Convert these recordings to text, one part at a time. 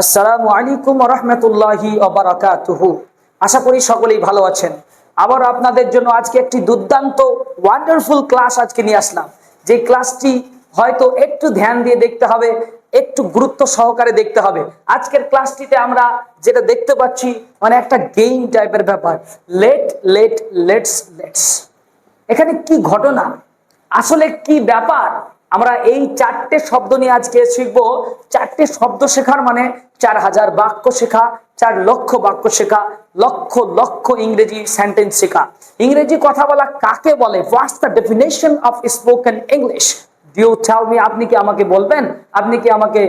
আসসালামু আলাইকুম রহমতুল্লাহি অবরাকাতুহু আশা করি সকলেই ভালো আছেন। আবার আপনাদের জন্য আজকে একটি দুর্দান্ত ওয়ান্ডারফুল ক্লাস আজকে নিয়ে আসলাম। যে ক্লাসটি হয়তো একটু ধ্যান দিয়ে দেখতে হবে, একটু গুরুত্ব সহকারে দেখতে হবে। আজকের ক্লাসটিতে আমরা যেটা দেখতে পাচ্ছি মানে একটা গেইম টাইপের ব্যাপার। লেট লেট লেটস লেটস এখানে কি ঘটনা? আসলে কি ব্যাপার? আমরা এই চারটে শব্দ নিয়ে আজকে শিখব। চারটে শব্দ শেখার মানে চার হাজার বাক্য শেখা, চার লক্ষ বাক্য শেখা, লক্ষ লক্ষ ইংরেজি সেন্টেন্স শেখা। ইংরেজি কথা বলা কাকে বলে? What's the definition of spoken English do you tell me আপনি কি আমাকে বলবেন? আপনি কি আমাকে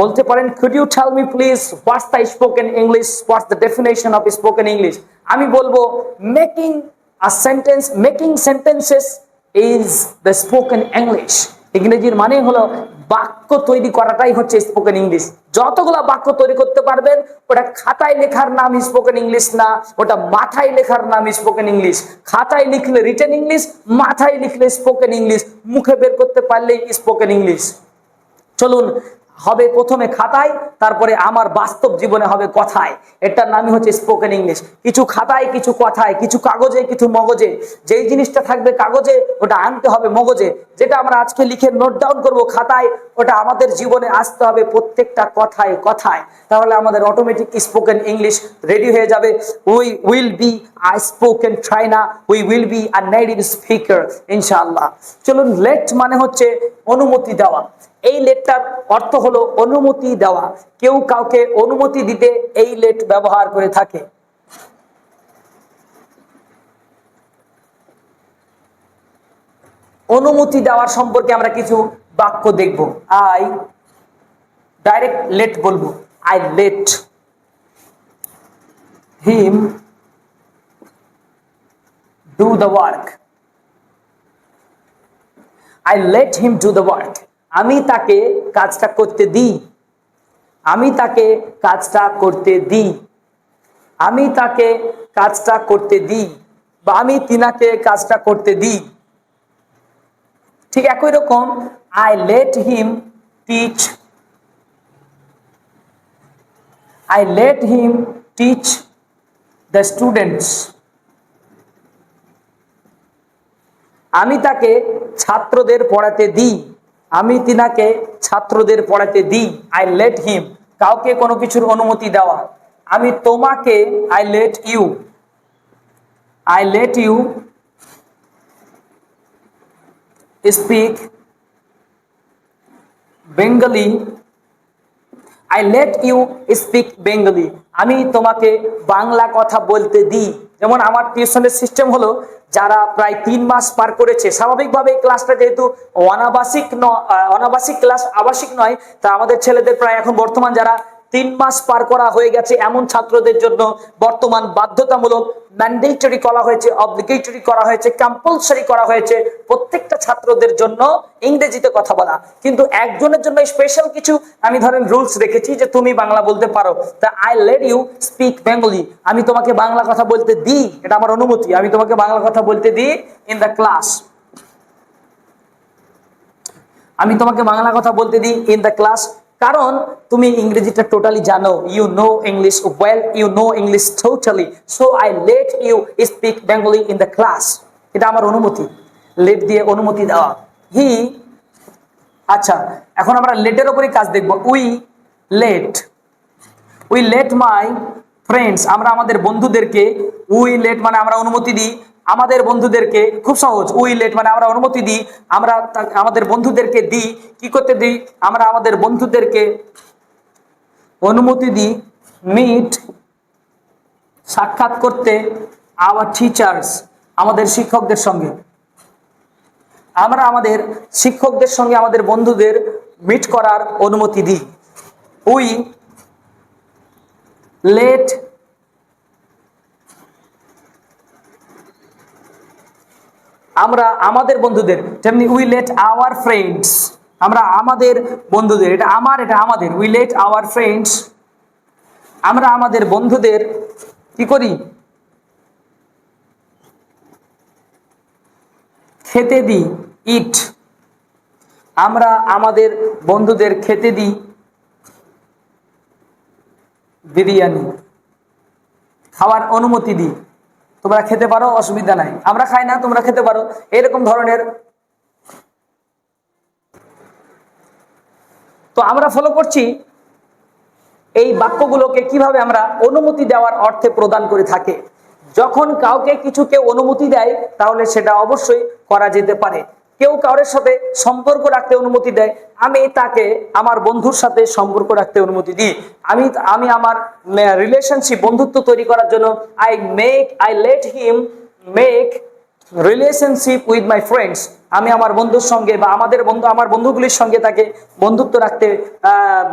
বলতে পারেন? Could you tell me please what's the spoken English what's the definition of spoken English আমি বলব making a sentence making sentences is the spoken English ইংরেজির মানে হলো বাক্য তৈরি করাটাই হচ্ছে স্পোকেন ইংলিশ যতগুলো বাক্য তৈরি করতে পারবেন, ওটা খাতায় লেখার নাম স্পোকেন ইংলিশ না, ওটা মাথায় লেখার নাম স্পোকেন ইংলিশ খাতায় লিখলে রিটেন ইংলিশ মাথায় লিখলে স্পোকেন ইংলিশ মুখে বের করতে পারলেই স্পোকেন ইংলিশ চলুন হবে প্রথমে খাতায়, তারপরে আমার বাস্তব জীবনে হবে কথায়। এটার নামই হচ্ছে স্পোকেন ইংলিশ কিছু খাতায়, কিছু কথায়, কিছু কাগজে, কিছু মগজে। যেই জিনিসটা থাকবে কাগজে, ওটা আনতে হবে মগজে। যেটা আমরা আজকে লিখে নোট ডাউন করব খাতায়, ওটা আমাদের জীবনে আসতে হবে প্রত্যেকটা কথায় কথায়। তাহলে আমাদের অটোমেটিক স্পোকেন ইংলিশ রেডি হয়ে যাবে। We will be I spoken China we will be a native speaker ইনশাআল্লাহ। চলুন লেট মানে হচ্ছে অনুমতি দেওয়া। এই লেটটার অর্থ হলো অনুমতি দেওয়া। কেউ কাউকে অনুমতি দিতে এই লেট ব্যবহার করে থাকে। অনুমতি দেওয়ার সম্পর্কে আমরা কিছু বাক্য দেখব। আই ডাইরেক্ট লেট বলব। I let him do the work. I let him do the work. আমি তাকে কাজটা করতে দিই। আমি তাকে কাজটা করতে দিই। আমি তাকে কাজটা করতে দিই বা আমি তিনাকে কাজটা করতে দিই। ঠিক একই রকম I let him teach I let him teach the students আমি তাকে ছাত্রদের পড়াতে দিই। আমি তিনাকে ছাত্রদের পড়াতে দিই। আই লেট হিম কাউকে কোনো কিছুর অনুমতি দেওয়া। আমি তোমাকে I let you I let you speak Bengali I let you speak Bengali আমি তোমাকে বাংলা কথা বলতে দিই। যেমন আমার টিউশনের সিস্টেম হলো, যারা প্রায় তিন মাস পার করেছে স্বাভাবিকভাবে এই ক্লাসটা যেহেতু অনাবাসিক ন- অনাবাসিক ক্লাস আবাসিক নয়, তা আমাদের ছেলেদের প্রায় এখন বর্তমান যারা তিন মাস পার করা হয়ে গেছে এমন ছাত্রদের জন্য বর্তমান বাধ্যতামূলক ম্যান্ডেটরি করা হয়েছে অব্লিগেটরি করা হয়েছে কম্পালসারি করা হয়েছে প্রত্যেকটা ছাত্রদের জন্য ইংরেজিতে কথা বলা। কিন্তু একজনের জন্য স্পেশাল কিছু, আমি ধরেন রুলস রেখেছি যে তুমি বাংলা বলতে পারো। তা I let you speak Bengali আমি তোমাকে বাংলা কথা বলতে দিই, এটা আমার অনুমতি। আমি তোমাকে বাংলা কথা বলতে দিই ইন দ্য ক্লাস আমি তোমাকে বাংলা কথা বলতে দিই ইন দ্য ক্লাস কারণ তুমি ইংরেজিটা টোটালি জানো you know English well you know English totally so I let you speak Bengali in the class এটা আমার অনুমতি। লেট দিয়ে অনুমতি দেওয়া। হি আচ্ছা এখন আমরা লেটের ওপরই কাজ দেখব। We let we let my friends আমরা আমাদের বন্ধুদেরকে উই লেট মানে আমরা অনুমতি দিই। আমাদের বন্ধুদেরকে খুব সহজ, উই লেট মানে আমরা অনুমতি দিই, আমরা আমাদের বন্ধুদেরকে দিই, কি করতে দিই? আমরা আমাদের বন্ধুদেরকে অনুমতি দিই মিট সাক্ষাৎ করতে আওয়ার টিচার্স আমাদের শিক্ষকদের সঙ্গে। আমরা আমাদের শিক্ষকদের সঙ্গে আমাদের বন্ধুদের মিট করার অনুমতি দিই। উই লেট আমরা আমাদের বন্ধুদের, যেমনি উই লেট আওয়ার ফ্রেন্ডস আমরা আমাদের বন্ধুদের, এটা আমার, এটা আমাদের উই লেট আওয়ার ফ্রেন্ডস আমরা আমাদের বন্ধুদের কি করি? খেতে দিই ইট আমরা আমাদের বন্ধুদের খেতে দিই বিরিয়ানি, খাওয়ার অনুমতি দিই। তোমরা খেতে পারো, অসুবিধা নাই। আমরা খাই না, তোমরা খেতে পারো। এরকম ধরনের তো আমরা ফলো করছি এই বাক্যগুলোকে কীভাবে আমরা অনুমতি দেওয়ার অর্থে প্রদান করে থাকে। যখন কাউকে কিছুকে অনুমতি দেয়, তাহলে সেটা অবশ্যই করা যেতে পারে। কেউ কারোর সাথে সম্পর্ক রাখতে অনুমতি দেয়, আমি তাকে আমার বন্ধুর সাথে সম্পর্ক রাখতে অনুমতি দিই। আমি আমি আমার রিলেশনশিপ বন্ধুত্ব তৈরি করার জন্য I make I let him make relationship with my friends আমি আমার বন্ধুর সঙ্গে বা আমাদের বন্ধু, আমার বন্ধুগুলির সঙ্গে তাকে বন্ধুত্ব রাখতে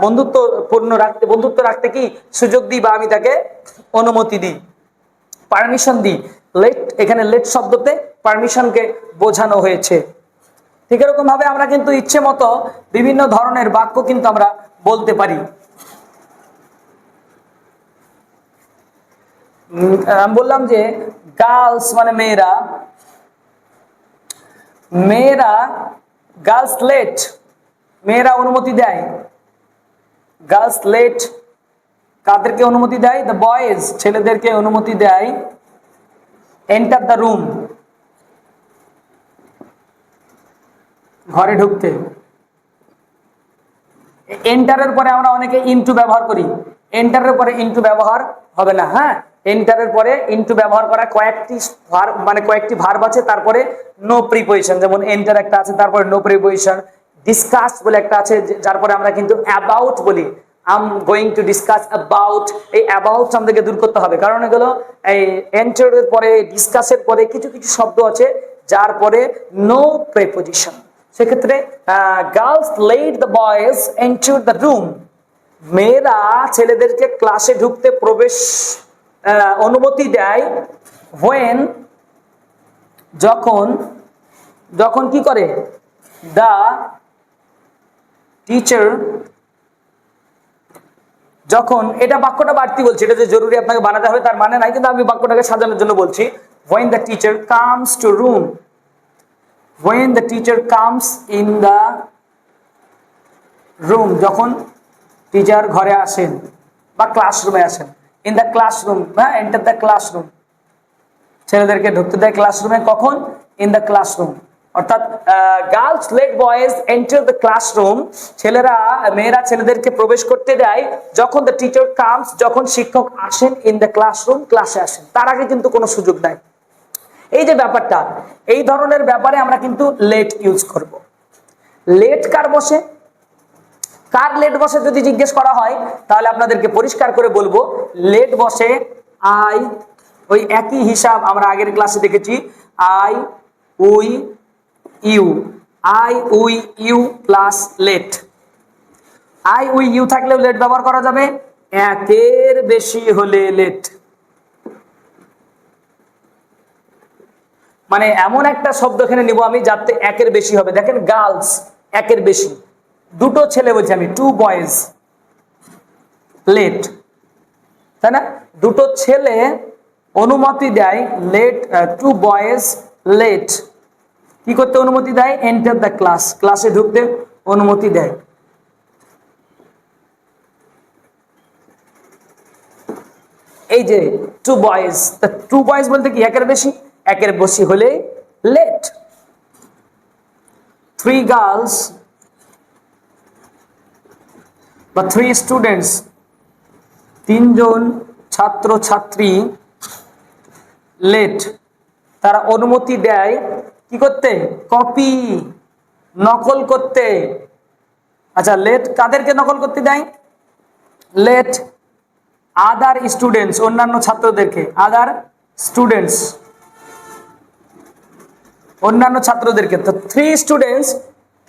বন্ধুত্বপূর্ণ রাখতে, বন্ধুত্ব রাখতে কি সুযোগ দিই বা আমি তাকে অনুমতি দিই? পারমিশন দিই। লেট এখানে লেট শব্দতে পারমিশনকে বোঝানো হয়েছে। ঠিক এরকম ভাবে আমরা কিন্তু ইচ্ছে মতো বিভিন্ন ধরনের বাক্য কিন্তু আমরা বলতে পারি। আমি বললাম যে গার্লস মানে মেয়েরা। মেয়েরা গার্লস লেট, মেয়েরা অনুমতি দেয়। গার্লস লেট কাদেরকে অনুমতি দেয়? দ্য বয়েজ ছেলেদেরকে অনুমতি দেয়। এন্টার দ্য রুম ঘরে ঢুকতে। এন্টারের পরে আমরা অনেকে ইনটু ব্যবহার করি। এন্টারের পরে ইনটু ব্যবহার হবে না হ্যাঁ? এন্টারের পরে ইনটু ব্যবহার করা কয়েকটি ভার মানে কয়েকটি ভার্ব আছে, তারপরে নো প্রিপোজিশন যেমন এন্টার একটা আছে, তারপরে নো প্রিপোজিশন ডিসকাস বলে একটা আছে যার পরে আমরা কিন্তু অ্যাবাউট বলি। I'm going to discuss about এই অ্যাবাউট আমাদেরকে দূর করতে হবে। কারণ এগুলো এই এন্টারের পরে ডিসকাসের পরে কিছু কিছু শব্দ আছে, যার পরে নো প্রেপোজিশন সেক্ষেত্রে girls let the boys enter the room মেয়েরা ছেলেদেরকে ক্লাসে ঢুকতে প্রবেশ অনুমতি দেয় হোয়েন যখন যখন কি করে? দ্য টিচার যখন, এটা বাক্যটা বাড়তি বলছি, এটা যে জরুরি আপনাকে বানাতে হবে তার মানে নাই, কিন্তু আমি বাক্যটাকে সাজানোর জন্য বলছি when the teacher comes to room when the teacher comes in the room, যখন টিচার ঘরে আসেন বা ক্লাসরুমে আসেন ইন দ্য ক্লাসরুম হ্যাঁ এন্টার দ্য ক্লাসরুম ছেলেদেরকে ঢুকতে দেয় ক্লাসরুমে কখন? ইন দ্য ক্লাসরুম অর্থাৎ girls let boys enter the classroom ছেলেরা, মেয়েরা ছেলেদেরকে প্রবেশ করতে দেয়, যখন দ্য টিচার কামস যখন শিক্ষক আসেন ইন দ্য ক্লাসরুম ক্লাসে আসেন। তার আগে কিন্তু কোনো সুযোগ নাই। এই যে ব্যাপারটা, এই ধরনের ব্যাপারে আমরা কিন্তু লেট ইউজ করব। লেট কার বসে? কার লেট বসে যদি জিজ্ঞেস করা হয়, তাহলে আপনাদেরকে পরিষ্কার করে বলব লেট বসে আই ওই একই হিসাব আমরা আগের ক্লাসে দেখেছি I we, you. I we, you plus let I we, you থাকলেও লেট ব্যবহার করা যাবে। একের বেশি হলে লেট মানে এমন একটা শব্দ এখানে নিব আমি যাতে একের বেশি হবে। দেখেন গার্লস, একের বেশি। দুটো ছেলে বলছি আমি টু বয়েজ লেট তাই না? দুটো ছেলে অনুমতি দেয় লেট টু বয়েজ লেট কি করতে অনুমতি দেয়? এন্টার দ্য ক্লাস ক্লাসে ঢুকতে অনুমতি দেয়। এই যে টু বয়েজ টু বয়েজ বলতে কি একের বেশি? একের বেশি হলে লেট থ্রি গার্লস বা থ্রি স্টুডেন্টস তিনজন ছাত্র ছাত্রী লেট তারা অনুমতি দেয় কি করতে? কপি নকল করতে। আচ্ছা লেট কাদেরকে নকল করতে দেয়? লেট আদার স্টুডেন্টস অন্যান্য ছাত্রদেরকে আদার স্টুডেন্টস অন্যান্য ছাত্রদেরকে। তো থ্রি স্টুডেন্টস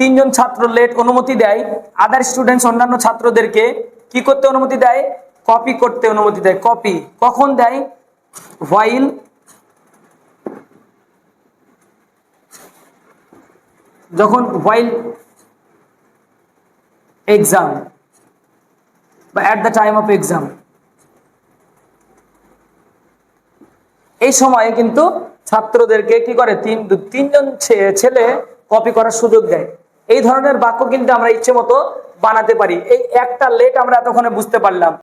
তিনজন ছাত্র লেট অনুমতি দেয়। আদার স্টুডেন্টস অন্যান্য ছাত্রদেরকে কি করতে অনুমতি দেয়? কপি করতে অনুমতি দেয়। কপি কখন দেয়? হোয়াইল যখন হোয়াইল এক্সাম বা at the time of exam এই সময়ে কিন্তু ছাত্রদেরকে কি করে? তিন, তিনজন ছেলে কপি করার সুযোগ দেয়। এই ধরনের বাক্য কিন্তু আমরা ইচ্ছে মতো বানাতে পারি। এই একটা লেট আমরা এতক্ষণে বুঝতে পারলাম।